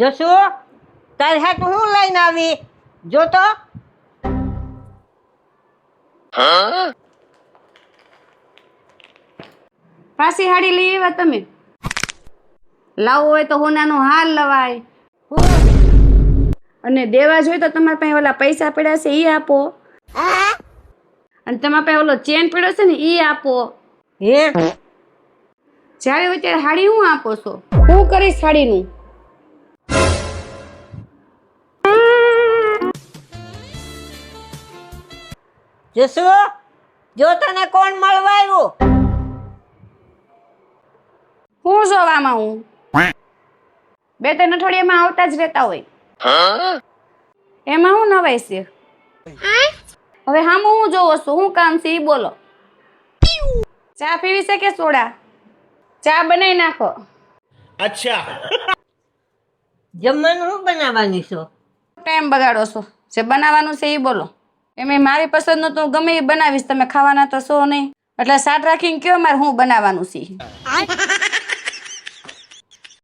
જસુ તારે હાટ હું લઈને આવી? જો તો. પાસી હાડી લઈ આવ્યા તમે. લાવવો હોય તો હોનાનો હાર લવાય. અને દેવા જોઈએ તો તમારા પાસે ઓલા પૈસા પડ્યા છે એ આપો. અને તમારા પાસે ઓલો ચેન પડ્યો છે ને એ આપો. હે? જ્યારે હોય ત્યારે હાડી હું આપો છો? હું કરીશ હાડીનું. જસુ જો તને કોણ મળવા આવ્યું હું જોવામાં હું? બે ત્રણ અઠવાડિયામાં આવતા જ રહેતા હોય. એમાં હું નવાય છે. હવે હા હું જોવો છું? હું કામ છે એ બોલો. ચા પીવી છે કે સોડા? ચા બનાવી નાખો. જમવાનું હું બનાવવાની છો? ટાઈમ બગાડો છો. જે બનાવવાનું છે એ બોલો. એમે મારી પસંદનું તો ગમે એ બનાવીશ, તમે ખાવાના તો શો નહીં. એટલે સાત રાખીને કયો મારે હું બનાવવાનું છે?